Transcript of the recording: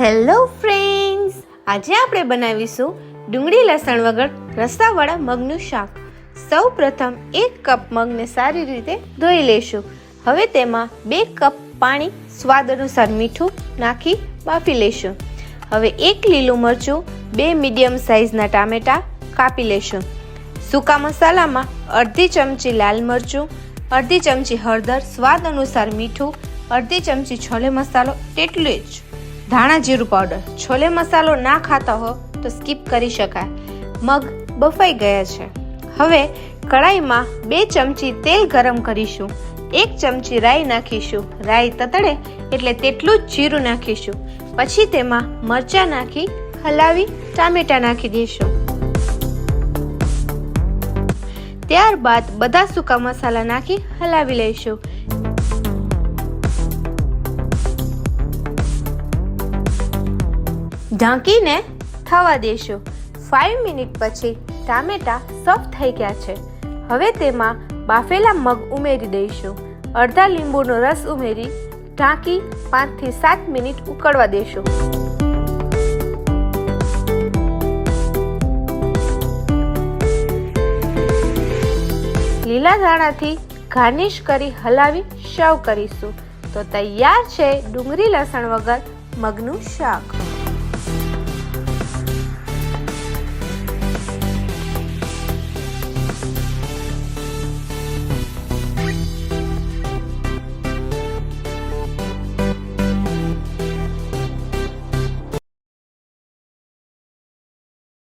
Hello friends આજે આપણે બનાવીશું ડુંગળી લસણ વગર રસાવાળા મગનું શાક. સૌ પ્રથમ એક કપ મગને સારી રીતે ધોઈ લેશું. હવે તેમાં બે કપ પાણી સ્વાદ અનુસાર મીઠું નાખી બાફી લેશું. હવે એક લીલું મરચું, બે મીડિયમ સાઇઝના ટામેટાં કાપી લેશું. સૂકા મસાલામાં અડધી ચમચી લાલ મરચું, અડધી ચમચી હળદર, સ્વાદ અનુસાર મીઠું, અડધી ચમચી છોલે મસાલો, તેટલું જ. ધાણા જીરું પાવડર છોલે મસાલો ના ખાતા હો તો સ્કીપ કરી શકાય. મગ બફાઈ ગયા છે. હવે કડાઈમાં બે ચમચી તેલ ગરમ કરીશું. એક ચમચી રાઈ નાખીશું. રાઈ તતડે એટલે તેટલું જ જીરું નાખીશું. પછી તેમાં મરચાં નાખી, હલાવી, ટામેટા નાખી દઈશું. ત્યારબાદ બધા સૂકા મસાલા નાખી હલાવી લઈશું. ઢાંકીને થવા દેશું. ફાઈવ મિનિટ પછી ટામેટા સોફ્ટ થઈ ગયા છે. હવે તેમાં બાફેલા મગ ઉમેરી દઈશું. અડધા લીંબુનો રસ ઉમેરી ઢાંકી પાંચથી સાત મિનિટ ઉકળવા દેશું. લીલા ધાણાથી ગાર્નિશ કરી હલાવી સર્વ કરીશું. તો તૈયાર છે ડુંગળી લસણ વગર મગનું શાક.